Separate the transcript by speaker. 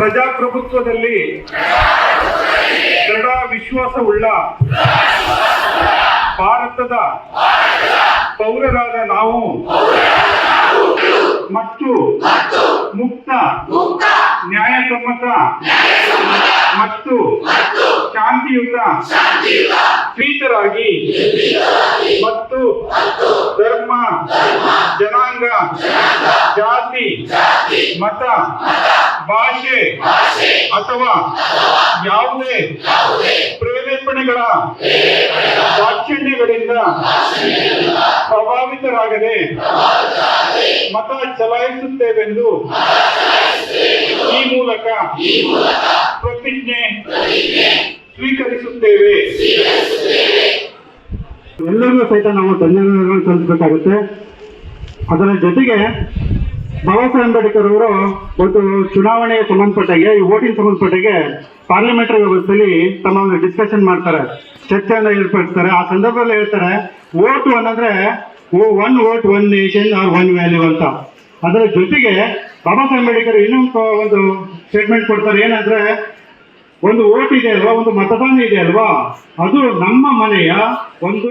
Speaker 1: ಪ್ರಜಾಪ್ರಭುತ್ವದಲ್ಲಿ ದೃಢ ವಿಶ್ವಾಸವುಳ್ಳ ಭಾರತದ ಪೌರರಾದ ನಾವು ಮತ್ತು ಮುಕ್ತ ನ್ಯಾಯಸಮ್ಮತ ಮತ್ತು ಶಾಂತಿಯುತ ಸ್ಪೀಕರಾಗಿ ಮತ್ತು ಧರ್ಮ ಜನಾಂಗ ಜಾತಿ, ಮತ, ಭಾಷೆ ಅಥವಾ ಯಾವುದೇ ಪ್ರೇರೇಪಣೆಗಳ ದಾಕ್ಷಿಣ್ಯಗಳಿಂದ ಪ್ರಭಾವಿತರಾಗದೆ ಮತ ಚಲಾಯಿಸುತ್ತೇವೆಂದು ಈ ಮೂಲಕ ಪ್ರತಿಜ್ಞೆ ಸ್ವೀಕರಿಸುತ್ತೇವೆ.
Speaker 2: ಎಲ್ಲರಿಗೂ ಸಹಿತ ನಾವು ಧನ್ಯವಾದಗಳನ್ನು ಸಲ್ಲಿಸಬೇಕಾಗುತ್ತೆ. ಅದರ ಜೊತೆಗೆ ಬಾಬಾ ಸಾಹೇಬ್ ಅಂಬೇಡ್ಕರ್ ಅವರು ಒಂದು ಚುನಾವಣೆಗೆ ಸಂಬಂಧಪಟ್ಟಾಗೆ, ಈ ಓಟಿಂಗ್ ಸಂಬಂಧಪಟ್ಟಾಗೆ ಪಾರ್ಲಿಮೆಂಟರಿ ವ್ಯವಸ್ಥೆಯಲ್ಲಿ ತಮ್ಮ ಒಂದು ಡಿಸ್ಕಷನ್ ಮಾಡ್ತಾರೆ, ಚರ್ಚೆಯನ್ನು ಏರ್ಪಡಿಸ್ತಾರೆ. ಆ ಸಂದರ್ಭದಲ್ಲಿ ಹೇಳ್ತಾರೆ vote ಅನ್ನಂದ್ರೆ one vote one nation or one value ಅಂತ. ಅದರ ಜೊತೆಗೆ ಬಾಬಾ ಸಾಹೇಬ್ ಅಂಬೇಡ್ಕರ್ ಇನ್ನೊಂದು ಒಂದು ಸ್ಟೇಟ್ಮೆಂಟ್ ಕೊಡ್ತಾರೆ, ಏನಂದ್ರೆ ಒಂದು ಓಟ್ ಇದೆ ಅಲ್ವಾ? ಒಂದು ಮತದಾನ ಇದೆ ಅಲ್ವಾ? ಅದು ನಮ್ಮ ಮನೆಯ ಒಂದು